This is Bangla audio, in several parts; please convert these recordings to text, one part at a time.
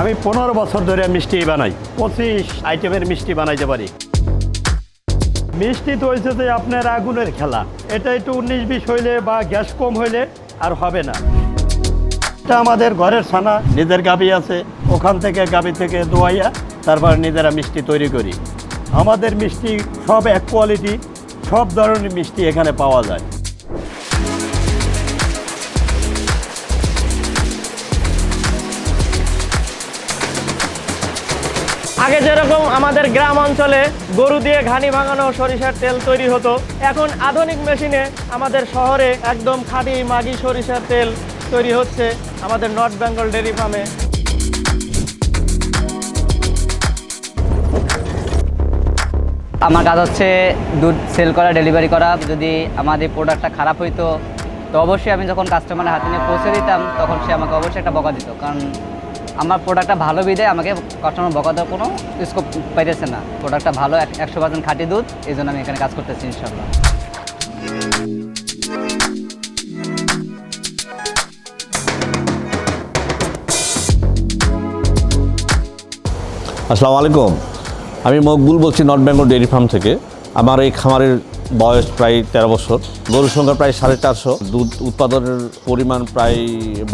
আমি পনেরো বছর ধরে মিষ্টি বানাই, পঁচিশ আইটেমের মিষ্টি বানাইতে পারি। মিষ্টি তো হয়েছে যে আপনার আগুনের খেলা। এটা একটু উনিশ বিশ হইলে বা গ্যাস কম হইলে আর হবে না। এটা আমাদের ঘরের ছানা, নিজের গাবি আছে, ওখান থেকে গাবি থেকে দোয়াইয়া তারপর নিজেরা মিষ্টি তৈরি করি। আমাদের মিষ্টি সব এক কোয়ালিটি সব ধরনের মিষ্টি এখানে পাওয়া যায়। আগে যেরকম আমাদের গ্রাম অঞ্চলে গরু দিয়ে ঘানি ভাঙানো সরিষার তেল তৈরি হতো, এখন আধুনিক মেশিনে আমাদের শহরে একদম খাঁটি মাগি সরিষার তেল তৈরি হচ্ছে আমাদের নর্থ বেঙ্গল ডেয়ারি ফার্মে। আমার কাজ হচ্ছে দুধ সেল করা ডেলিভারি করা। যদি আমাদের প্রোডাক্টটা খারাপ হইতো, তো অবশ্যই আমি যখন কাস্টমারের হাতে নিয়ে পৌঁছে দিতাম, তখন সে আমাকে অবশ্যই একটা বকা দিত। কারণ আমার প্রোডাক্টটা ভালো বিদে আমাকে কাস্টমার বকা দেওয়ার কোনো স্কোপ পাইতেছে না। প্রোডাক্টটা ভালো, এক- একশো পার্সেন্ট খাঁটি দুধ, এই জন্য আমি এখানে কাজ করতেছি ইনশাল্লাহ আসসালামু আলাইকুম। আমি মকবুল বলছি নর্থ বেঙ্গল ডেয়ারি ফার্ম থেকে। আমার এই খামারের বয়স প্রায় তেরো বছর। গরুর সংখ্যা প্রায় সাড়ে চারশো। দুধ উৎপাদনের পরিমাণ প্রায়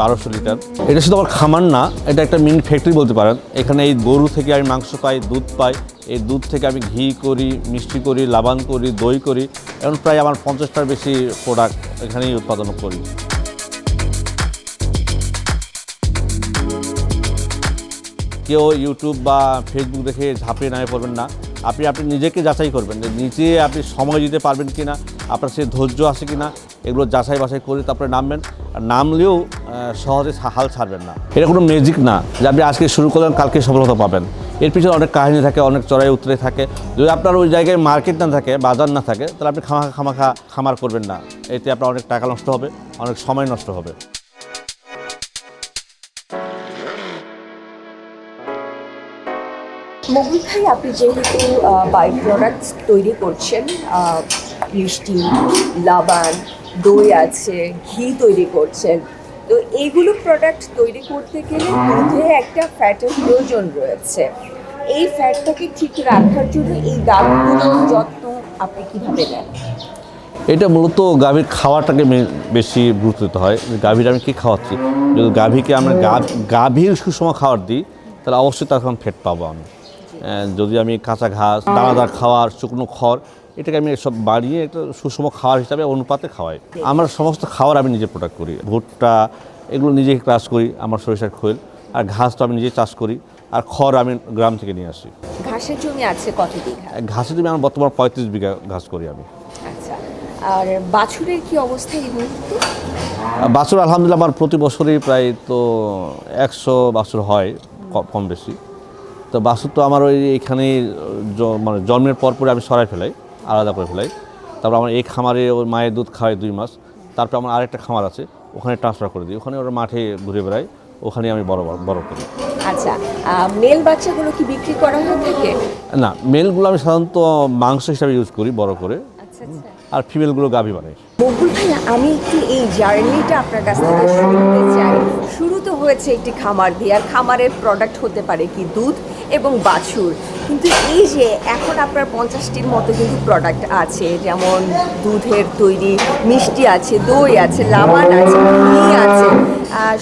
বারোশো লিটার। এটা শুধু আমার খামার না, এটা একটা মিনি ফ্যাক্টরি বলতে পারেন। এখানে এই গরু থেকে আমি মাংস পাই, দুধ পাই। এই দুধ থেকে আমি ঘি করি, মিষ্টি করি, লাবান করি, দই করি। এখন প্রায় আমার পঞ্চাশটার বেশি প্রোডাক্ট এখানেই উৎপাদন করি। কেউ ইউটিউব বা ফেসবুক দেখে ঝাঁপিয়ে নামে পড়বেন না। আপনি আপনি নিজেকে যাচাই করবেন যে নিজে আপনি সময় দিতে পারবেন কি না আপনার সে ধৈর্য আছে কি না এগুলো যাচাই বাছাই করে তারপরে নামবেন। আর নামলেও সহজে হাল ছাড়বেন না। এটা কোনো ম্যাজিক না যে আপনি আজকে শুরু করলেন, কালকে সফলতা পাবেন। এর পিছনে অনেক কাহিনী থাকে, অনেক চড়াই উতরে থাকে। যদি আপনার ওই জায়গায় মার্কেট না থাকে, বাজার না থাকে, তাহলে আপনি খামাখা খামাখা খামার করবেন না। এতে আপনার অনেক টাকা নষ্ট হবে, অনেক সময় নষ্ট হবে। মহুল ভাই আপনি যেহেতু বাই প্রোডাক্টস তৈরি করছেন মিষ্টি, লাবান, দই আছে, ঘি তৈরি করছেন, তো এইগুলো প্রোডাক্ট তৈরি করতে গেলে দুধে একটা ফ্যাটের প্রয়োজন রয়েছে। এই ফ্যাটটাকে ঠিক রাখার জন্য এই গাছগুলোর যত্ন আপনি কীভাবে নেন? এটা মূলত গাভীর খাওয়াটাকে বেশি গুরুত্ব দিতে হয়। গাভীর আমি কী খাওয়াচ্ছি? যদি গাভীকে আমরা গাভীর সুষম খাবার দিই, তাহলে অবশ্যই তখন ফেট পাবো আমি। যদি আমি কাঁচা ঘাস দানাদার খাওয়ার শুকনো খড় এটাকে আমি সব বাড়িয়ে একটা সুষম খাওয়ার হিসাবে অনুপাতে খাওয়াই। আমার সমস্ত খাওয়ার আমি নিজে প্রোডাক্ট করি। ভুট্টা এগুলো নিজে চাষ করি আমার সরিষার খোল। আর ঘাস তো আমি নিজে চাষ করি। আর খড় আমি গ্রাম থেকে নিয়ে আসি। ঘাসের জমি আছে কত বিঘা? ঘাসে তুমি আমার বর্তমান পঁয়ত্রিশ বিঘা ঘাস করি আমি। আচ্ছা। আর বাছুরের কি অবস্থা এই মুহূর্তে? বাছুর আলহামদুলিল্লাহ আমার প্রতি বছরই প্রায় তো একশো বাছুর হয় কম বেশি। তো বাছুর তো আমার ওই এখানে মানে জন্মের পর পরে আমি সরাই ফেলাই আলাদা করে ফেলাই। তারপর আমার এই খামারে ওর মায়ের দুধ খাওয়াই দুই মাস। তারপর আমার আরেকটা খামার আছে ওখানে ট্রান্সফার করে দিই। ওখানে ওরা মাঠে ঘুরে বেড়ায় ওখানে আমি বড় বড়- করি। আচ্ছা মেল বাচ্চাগুলো কি বিক্রি করা হয়ে থাকে? না মেলগুলো আমি সাধারণত মাংস হিসাবে ইউজ করি বড় করে। আচ্ছা আচ্ছা। আর ফিমেলগুলো গাভী বানাই। বকুল ভাইয়া আমি একটু এই জার্নিটা আপনার কাছ থেকে শুনতে চাই। শুরু তো হয়েছে একটি খামার দিয়ে আর খামারের প্রোডাক্ট হতে পারে কি দুধ? এবং বাছুর। কিন্তু এই যে এখন আপনার পঞ্চাশটির মতো কিন্তু প্রোডাক্ট আছে, যেমন দুধের তৈরি, মিষ্টি আছে, দই আছে, লাবান আছে, ঘি আছে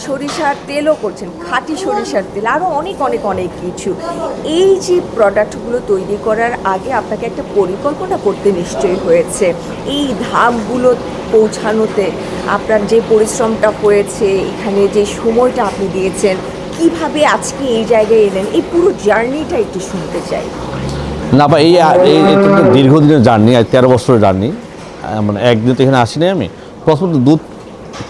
সরিষার তেলও করছেন, খাঁটি সরিষার তেল আরও অনেক অনেক অনেক কিছু। এই যে প্রোডাক্টগুলো তৈরি করার আগে আপনাকে একটা পরিকল্পনা করতে নিশ্চয়ই হয়েছে। এই ধাপগুলো পৌঁছানোতে আপনার যে পরিশ্রমটা হয়েছে, এখানে যে সময়টা আপনি দিয়েছেন কীভাবে আজকে এই জায়গায় এলেন? এই পুরো জার্নিটা একটু শুনতে চাই। না, বা এই দীর্ঘদিনের জার্নি, আজ তেরো বছরের জার্নি। মানে একদিন তো এখানে আসিনি আমি। প্রথমত দুধ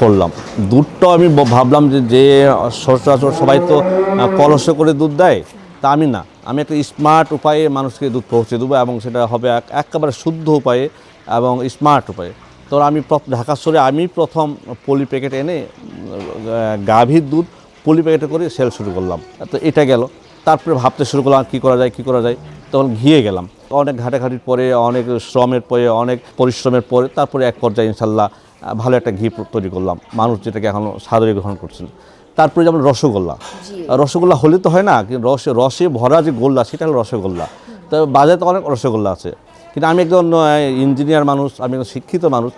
করলাম। দুধটাও আমি ভাবলাম যে যে সচরাচর সবাই তো কলস করে দুধ দেয়, তা আমি না। আমি একটা স্মার্ট উপায়ে মানুষকে দুধ পৌঁছে দেবো এবং সেটা হবে এক- একেবারে শুদ্ধ উপায়ে এবং স্মার্ট উপায়ে। তো আমি ঢাকা শহরে আমি প্রথম পলি প্যাকেট এনে গাভীর দুধ পলি প্যাকেটে করে সেল শুরু করলাম। তো এটা গেল। তারপরে ভাবতে শুরু করলাম কী করা যায় কী করা যায়? তখন ঘিয়ে গেলাম। অনেক ঘাটাঘাটির পরে অনেক শ্রমের পরে অনেক পরিশ্রমের পরে তারপরে এক পর্যায়ে ইনশাল্লাহ ভালো একটা ঘি তৈরি করলাম। মানুষ যেটাকে এখন সাদরে গ্রহণ করছেন। তারপরে যেমন রসগোল্লা। রসগোল্লা হলে তো হয় না কিন্তু রসে রসে ভরা যে গোল্লা সেটা হলো রসগোল্লা। তো বাজারে তো অনেক রসগোল্লা আছে। কিন্তু আমি একজন ইঞ্জিনিয়ার মানুষ আমি একজন শিক্ষিত মানুষ।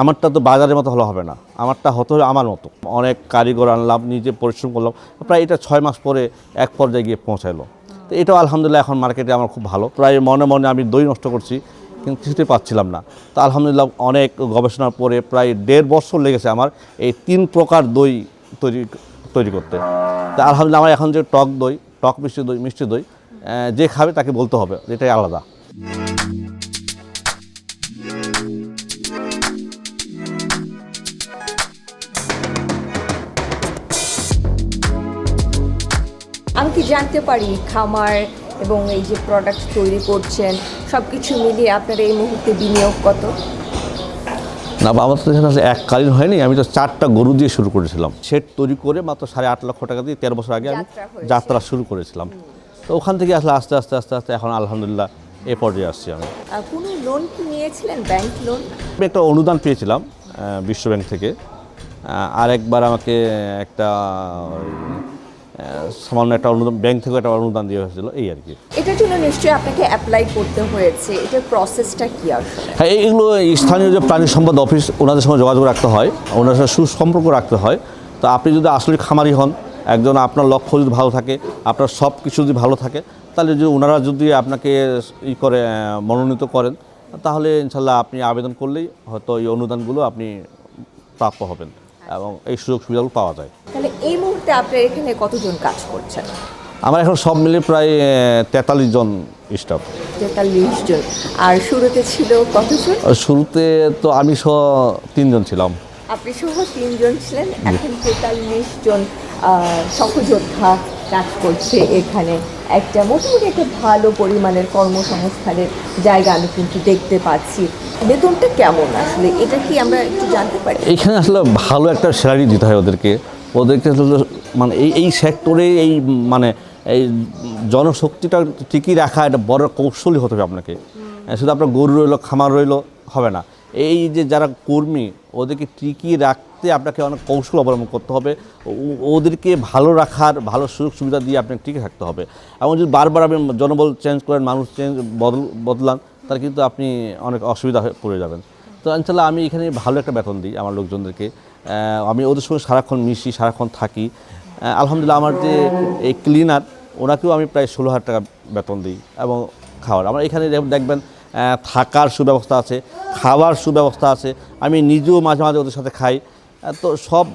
আমারটা তো বাজারের মতো হলে হবে না। আমারটা হতে আমার মতো। অনেক কারিগর আনলাম, নিজে পরিশ্রম করলাম। প্রায় এটা ছয় মাস পরে এক পর্যায়ে গিয়ে পৌঁছাইলো। তো এটাও আলহামদুলিল্লাহ এখন মার্কেটে আমার খুব ভালো। প্রায় মনে মনে আমি দই নষ্ট করছি, কিন্তু কিছুতেই পাচ্ছিলাম না। তো আলহামদুলিল্লাহ অনেক গবেষণার পরে প্রায় দেড় বছর লেগেছে আমার এই তিন প্রকার দই তৈরি তৈরি করতে। তা আলহামদুলিল্লাহ আমার এখন যে টক দই, টক মিষ্টি দই মিষ্টি দই যে খাবে তাকে বলতে হবে এটাই আলাদা। আমি কি জানতে পারি খামার এবং এই যে প্রোডাক্ট তৈরি করছেন সব কিছু মিলিয়ে আপনার এই মুহূর্তে বিনিয়োগ কত? না বা আমার তো আসলে এককালীন হয়নি আমি তো চারটা গরু দিয়ে শুরু করেছিলাম। সেট তৈরি করে মাত্র সাড়ে আট লক্ষ টাকা দিয়ে তেরো বছর আগে আমি যাত্রা শুরু করেছিলাম। তো ওখান থেকে আসলে আস্তে আস্তে আস্তে আস্তে এখন আলহামদুলিল্লাহ এ পর্যায়ে আসছি আমি। কোনো লোন কি নিয়েছিলেন ব্যাংক লোন আমি একটা অনুদান পেয়েছিলাম বিশ্ব ব্যাংক থেকে। আহ, আর একবার আমাকে একটা সামান্য একটা অনুদান ব্যাংক থেকে একটা অনুদান দেওয়া হয়েছিল এই আর কি। এটার জন্য নিশ্চয়ই আপনাকে অ্যাপ্লাই করতে হয়েছে। এটার প্রসেসটা কি আসলে? হ্যাঁ এই- স্থানীয় যে প্রাণী সম্পদ অফিস ওনাদের সঙ্গে যোগাযোগ রাখতে হয় ওনাদের সঙ্গে সুসম্পর্ক রাখতে হয়। তো আপনি যদি আসলে খামারি হন একজন আপনার লক্ষ্য যদি ভালো থাকে আপনার সব কিছু যদি ভালো থাকে তাহলে যদি ওনারা যদি আপনাকে ই করে মনোনীত করেন তাহলে ইনশাল্লাহ আপনি আবেদন করলেই হয়তো এই অনুদানগুলো আপনি প্রাপ্য হবেন। এবং এই সুযোগ সুবিধাগুলো পাওয়া যায়। তাহলে এই মুহূর্তে আপনার এখানে কতজন কাজ করছেন? আমার এখন সব মিলে প্রায় তেতাল্লিশ জন স্টাফ। তেতাল্লিশ জন। আর শুরুতে ছিল কতজন? শুরুতে তো আমি সহ তিনজন ছিলাম। আপনি সহ তিনজন ছিলেন। এখন তেতাল্লিশ জন সহযোদ্ধা কাজ করছে এখানে। একটা মোটামুটি একটা ভালো পরিমাণের কর্মসংস্থানের জায়গা আমি কিন্তু দেখতে পাচ্ছি। বেতনটা কেমন আসলে? এটা কি আমরা একটু জানতে পারি? এইখানে আসলে ভালো একটা স্যালারি দিতে হয় ওদেরকে। ওদেরকে মানে এই এই সেক্টরে এই মানে এই জনশক্তিটা টিকিয়ে রাখা একটা বড় কৌশলই হতে হবে আপনাকে। শুধু আপনার গরু রইল খামার রইল হবে না। এই যে যারা কর্মী ওদেরকে টিকিয়ে রাখতে আপনাকে অনেক কৌশল অবলম্বন করতে হবে। ওদেরকে ভালো রাখার ভালো সুযোগ সুবিধা দিয়ে আপনাকে টিকে থাকতে হবে। এবং যদি বারবার আপনি জনবল চেঞ্জ করেন মানুষ চেঞ্জ বদল বদলান তাহলে কিন্তু আপনি অনেক অসুবিধা পড়ে যাবেন। তো ইনশাল্লাহ আমি এখানে ভালো একটা বেতন দিই আমার লোকজনদেরকে। আমি ওদের সঙ্গে সারাক্ষণ মিশি, সারাক্ষণ থাকি। আলহামদুলিল্লাহ আমার যে এই ক্লিনার ওনাকেও আমি প্রায় ষোলো হাজার টাকা বেতন দিই এবং খাওয়ার। আমার এখানে দেখবেন থাকার সুব্যবস্থা আছে, খাওয়ার সুব্যবস্থা আছে। আমি নিজেও মাঝে মাঝে ওদের সাথে খাই। তো সব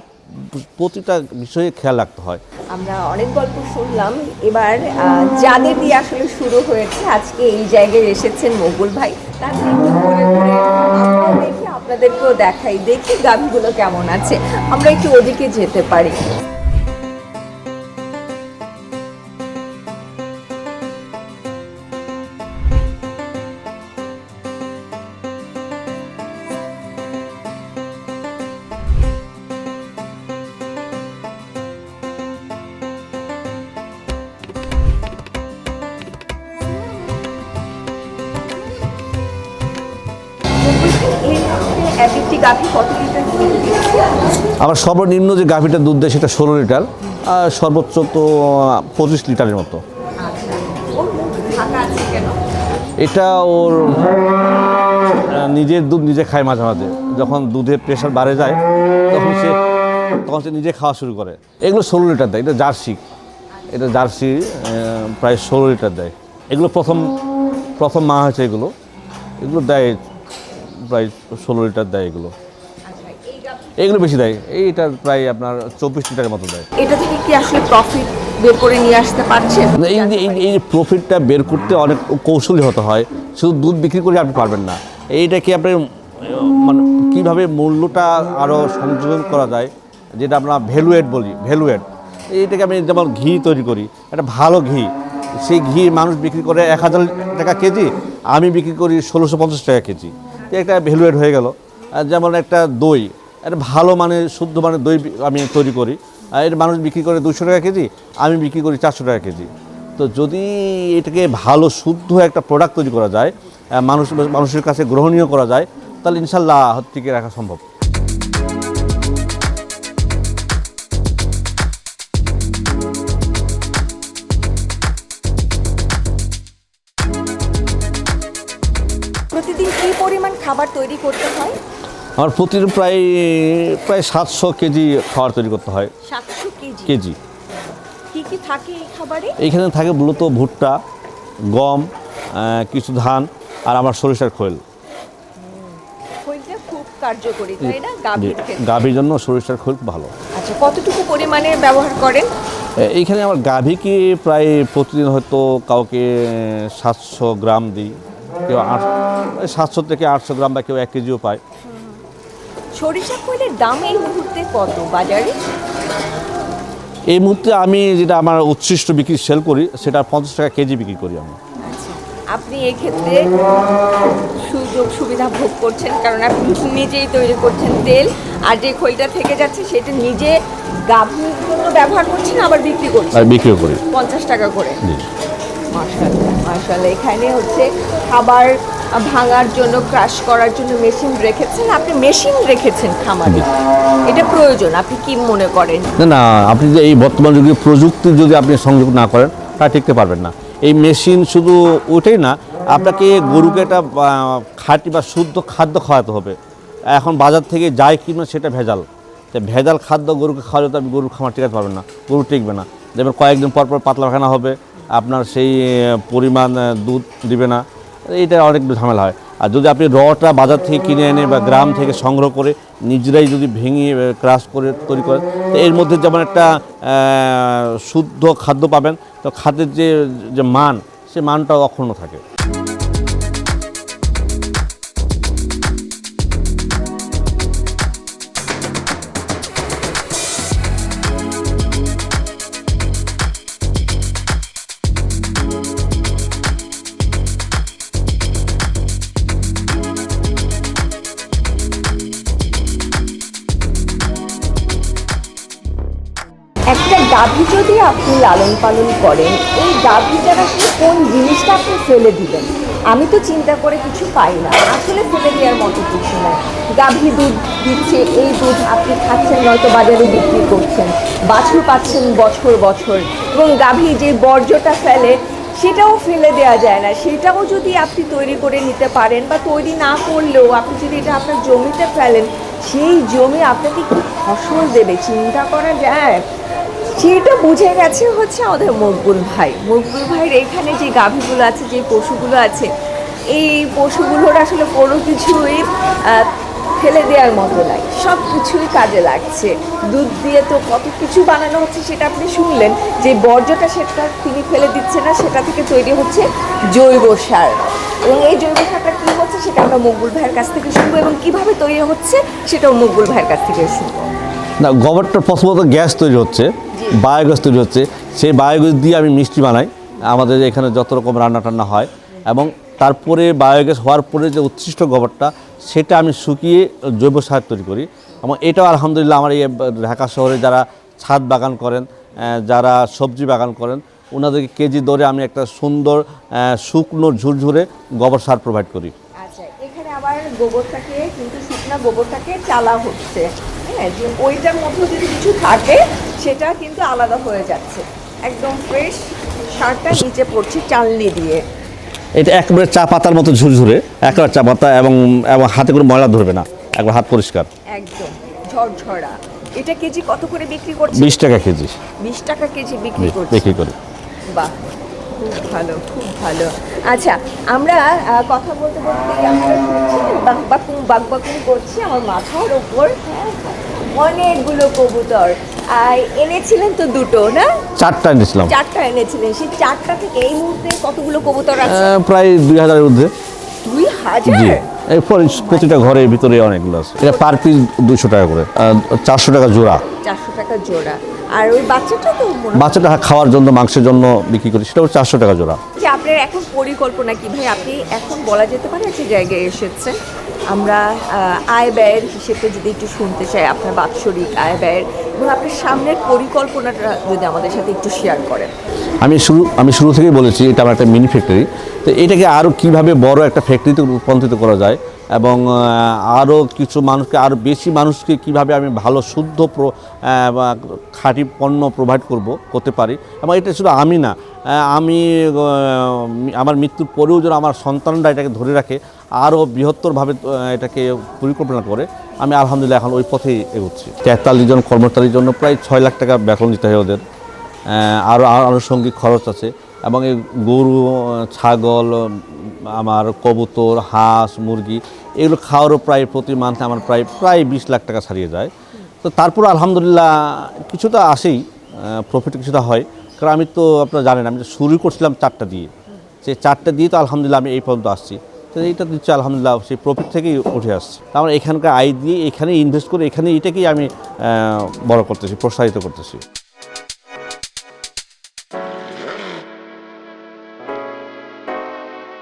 প্রতিটা বিষয়ে খেয়াল রাখতে হয়। আমরা অনেক গল্প শুনলাম। এবার যাদের দিয়ে আসলে শুরু হয়েছে, আজকে এই জায়গায় এসেছেন মোগল ভাই। আপনাদেরকেও দেখাই। দেখি গানগুলো কেমন আছে। আমরা একটু ওদিকে যেতে পারি। গাভি কত লিটার আমার সর্বনিম্ন যে গাভিটা দুধ দেয় সেটা ষোলো লিটার আর সর্বোচ্চ তো পঁচিশ লিটারের মতো। আচ্ছা কেন? এটা ওর নিজের দুধ নিজে খায় মাঝে মাঝে। যখন দুধের প্রেশার বাড়ে যায় তখন সে তখন সে নিজে খাওয়া শুরু করে। এগুলো ষোলো লিটার দেয় এটা জার্সি। এটা জার্সি প্রায় ষোলো লিটার দেয়। এগুলো প্রথম প্রথম মা হয়েছে এগুলো। এগুলো দেয় প্রায় ষোলো লিটার দেয় এগুলো। আচ্ছা এগুলো বেশি দেয়। এইটা প্রায় আপনার চব্বিশ লিটারের মতো দেয়। এটা থেকে কি আসলে প্রফিট বের করে নিয়ে আসতে পারছেন? এই যে এই প্রফিটটা বের করতে অনেক কৌশলী হতে হয়। শুধু দুধ বিক্রি করে আপনি পারবেন না। এইটা কি আপনি মানে কীভাবে মূল্যটা আরও সংযোজন করা যায় যেটা আমরা ভ্যালুয়েট বলি ভ্যালুয়েট এইটাকে আমি যেমন ঘি তৈরি করি একটা ভালো ঘি। সেই ঘি মানুষ বিক্রি করে এক হাজার টাকা কেজি আমি বিক্রি করি ষোলোশো পঞ্চাশ টাকা কেজি। একটা ভ্যালুয়েড হয়ে গেল। যেমন একটা দই একটা ভালো মানে শুদ্ধ মানে দই আমি তৈরি করি। আর এটা মানুষ বিক্রি করে দুশো টাকা কেজি, আমি বিক্রি করি চারশো টাকা কেজি। তো যদি এটাকে ভালো, শুদ্ধ একটা প্রোডাক্ট তৈরি করা যায় মানুষ মানুষের কাছে গ্রহণীয় করা যায়, তাহলে ইনশাল্লাহ টিকে রাখা সম্ভব। আমার প্রতিদিন প্রায় প্রায় সাতশো কেজি খাবার তৈরি করতে হয়। সাতশো কেজি? কেজি। কি কি থাকে এই খাবারে? এইখানে থাকে মূলত ভুট্টা গম কিছু ধান আর আমার সরিষার খোল। খৈলটা কার্যকরী তাই না? গাভীর জন্য সরিষার খোল ভালো। আচ্ছা কতটুকু পরিমাণে ব্যবহার করেন? এইখানে আমার গাভীকে প্রায় প্রতিদিন হয়তো কাউকে সাতশো গ্রাম দিই কেউ আট সাতশো থেকে আটশো গ্রাম বা কেউ এক কেজিও পায়। সরিষা খৈলের দাম এই মুহূর্তে কত বাজারে? এই মুহূর্তে আমি যেটা আমার উচ্ছিষ্ট বিক্রি সেল করি সেটা পঞ্চাশ টাকা কেজি বিক্রি করি আমি। আচ্ছা আপনি এক্ষেত্রে সুযোগ সুবিধা ভোগ করছেন কারণ আপনি নিজেই তৈরি করছেন তেল আর যে খৈলটা থেকে যাচ্ছে সেটা নিজে গাভীর জন্য ব্যবহার করছেন আবার বিক্রি করছেন? বিক্রি করি। পঞ্চাশ টাকা করে। জি। মাশাআল্লাহ মাশাআল্লাহ এখানে হচ্ছে খাবার ভাঙার জন্য ক্রাশ করার জন্য মেশিন রেখেছেন। আপনি মেশিন রেখেছেন খামারে। এটা প্রয়োজন আপনি কি মনে করেন? না না আপনি যে এই বর্তমান যুগে প্রযুক্তি যদি আপনি সংযোগ না করেন তা টিকতে পারবেন না। এই মেশিন শুধু ওইটাই না আপনাকে গরুকে একটা খাঁটি বা শুদ্ধ খাদ্য খাওয়াতে হবে। এখন বাজার থেকে যাই কিনবেন সেটা ভেজাল। তো ভেজাল খাদ্য গরুকে খাওয়ালে তো আপনি গরুর খামার টিকাতে পারবেন না গরু টিকবে না। যেমন কয়েকদিন পর পর পাতলা পায়খানা হবে আপনার সেই পরিমাণ দুধ দিবে না। এইটা অনেক ঝামেলা হয়। আর যদি আপনি রটা বাজার থেকে কিনে এনে বা গ্রাম থেকে সংগ্রহ করে নিজেরাই যদি ভেঙে ক্রাশ করে তৈরি করেন, তো এর মধ্যে যেমন একটা শুদ্ধ খাদ্য পাবেন, তো খাদ্যের যে যে মান, সে মানটাও অক্ষুণ্ণ থাকে। গাভী যদি আপনি লালন পালন করেন, এই গাভীটার আসলে কোন জিনিসটা আপনি ফেলে দিবেন? আমি তো চিন্তা করে কিছু পাই না। আসলে ফেলে দেওয়ার মতো কিছু না গাভী দুধ দিচ্ছে, এই দুধ আপনি খাচ্ছেন নয়তো বাজারে বিক্রি করছেন, বাছুর পাচ্ছেন বছর বছর, এবং গাভী যে বর্জ্যটা ফেলে, সেটাও ফেলে দেওয়া যায় না। সেটাও যদি আপনি তৈরি করে নিতে পারেন বা তৈরি না করলেও আপনি যদি এটা আপনার জমিতে ফেলেন, সেই জমি আপনাকে কি ফসল দেবে? চিন্তা করা যায়। সেটা বুঝে গেছে হচ্ছে আমাদের মকবুল ভাই। মকবুল ভাইয়ের এখানে যে গাভীগুলো আছে, যে পশুগুলো আছে, এই পশুগুলোর আসলে কোনো কিছুই ফেলে দেওয়ার মতো নাই। সব কিছুই কাজে লাগছে। দুধ দিয়ে তো কত কিছু বানানো হচ্ছে সেটা আপনি শুনলেন, যে বর্জ্যটা সেটা তিনি ফেলে দিচ্ছে না, সেটা থেকে তৈরি হচ্ছে জৈব সার। এবং এই জৈব সারটা কী হচ্ছে সেটা আমরা মকবুল ভাইয়ের কাছ থেকে শুনব এবং কীভাবে তৈরি হচ্ছে সেটাও মকবুল ভাইয়ের কাছ থেকে শুনব। না গোবরটা প্রথমত গ্যাস তৈরি হচ্ছে বায়োগ্যাস তৈরি হচ্ছে সেই বায়োগ্যাস দিয়ে আমি মিষ্টি বানাই আমাদের এখানে যত রকম রান্না টান্না হয় এবং তারপরে বায়োগ্যাস হওয়ার পরে যে উচ্ছিষ্ট গোবরটা সেটা আমি শুকিয়ে জৈব সার তৈরি করি। এবং এটাও আলহামদুলিল্লাহ আমার এই ঢাকা শহরে যারা ছাদ বাগান করেন যারা সবজি বাগান করেন ওনাদেরকে কেজি দরে আমি একটা সুন্দর শুকনো ঝুরঝুরে গোবর সার প্রোভাইড করি। আচ্ছা এখানে আবার গোবরটাকে কিন্তু শুকনা গোবরটাকে চালা হচ্ছে। হ্যাঁ যে ওইটার মধ্যে যদি কিছু থাকে সেটা কিন্তু আলাদা হয়ে যাচ্ছে। একদম ফ্রেশ সারটা নিচে পড়ছে চালনি দিয়ে। এটা একেবারে চা পাতার মতো ঝুরঝুরে একবার চা পাতা এবং এবং হাতে করে ময়লা ধরবে না। একবার হাত পরিষ্কার। একদম ঝরঝরা। এটা কেজি কত করে বিক্রি করছে বিশ টাকা কেজি। বিশ টাকা কেজি বিক্রি করছে বিক্রি করে। বাহ। খুব ভালো খুব ভালো। আচ্ছা আমরা কথা বলতে বলতে আমরা শুনছি? বাক বাকুম বাক বাকুম করছি আমার মাথার ওপর। হ্যাঁ, অনেকগুলো কবুতর। আর এনেছিলেন তো দুটো না? চারটা নিয়েছিলাম চারটা এনেছিলেন। সেই চারটা থেকে এই মুহূর্তে কতগুলো কবুতর আছে? প্রায় দুই হাজারের ঊর্ধ্বে। দুই হাজার? এরপর প্রতিটা ঘরের ভিতরে অনেকগুলো আছে। এটা পার পিস দুশো টাকা করে। চারশো টাকা জোড়া। চারশো টাকা জোড়া। আর ওই বাচ্চাটা তো বাচ্চাটা খাওয়ার জন্য মাংসের জন্য বিক্রি করি সেটাও চারশো টাকা জোড়া। যে আপনার এখন পরিকল্পনা কি? ভাই আপনি এখন বলা যেতে পারে একটা জায়গায় এসেছেন। আমরা আয় ব্যয়ের হিসেবে যদি একটু শুনতে চাই আপনার বাৎসরিক আয় ব্যয়ের এবং আপনার সামনের পরিকল্পনাটা যদি আমাদের সাথে একটু শেয়ার করেন। আমি শুরু আমি শুরু থেকেই বলেছি এটা আমার একটা মিনি ফ্যাক্টরি তো এটাকে আরও কীভাবে বড় একটা ফ্যাক্টরিতে রূপান্তরিত করা যায় এবং আরও কিছু মানুষকে আরও বেশি মানুষকে কীভাবে আমি ভালো, শুদ্ধ খাঁটি পণ্য প্রোভাইড করব, করতে পারি। এবং এটা শুধু আমি না আমি আমার মৃত্যুর পরেও যেন আমার সন্তানরা এটাকে ধরে রাখে আরও বৃহত্তরভাবে এটাকে পরিকল্পনা করে, আমি আলহামদুলিল্লাহ এখন ওই পথেই এগোচ্ছি। তেতাল্লিশ জন কর্মচারীর জন্য প্রায় ছয় লাখ টাকা বেতন দিতে হয় ওদের। আরও আনুষঙ্গিক খরচ আছে। এবং এই গরু, ছাগল, আমার কবুতর, হাঁস, মুরগি, এগুলো খাওয়ারও প্রায় প্রতি মান্থে আমার প্রায় প্রায় বিশ লাখ টাকা ছাড়িয়ে যায়। তো তারপর আলহামদুলিল্লাহ কিছুটা আসেই প্রফিট কিছুটা হয়। কারণ আমি তো আপনারা জানেন, আমি শুরু করছিলাম চারটা দিয়ে। সেই চারটা দিয়ে তো আলহামদুলিল্লাহ আমি এই পর্যন্ত আসছি। তো এইটা দিচ্ছে আলহামদুলিল্লাহ সেই প্রফিট থেকেই উঠে আসছে। আমার এখানকার আয় দিয়ে এখানে ইনভেস্ট করে এখানে এটাকেই আমি বড় করতেছি, প্রসারিত করতেছি।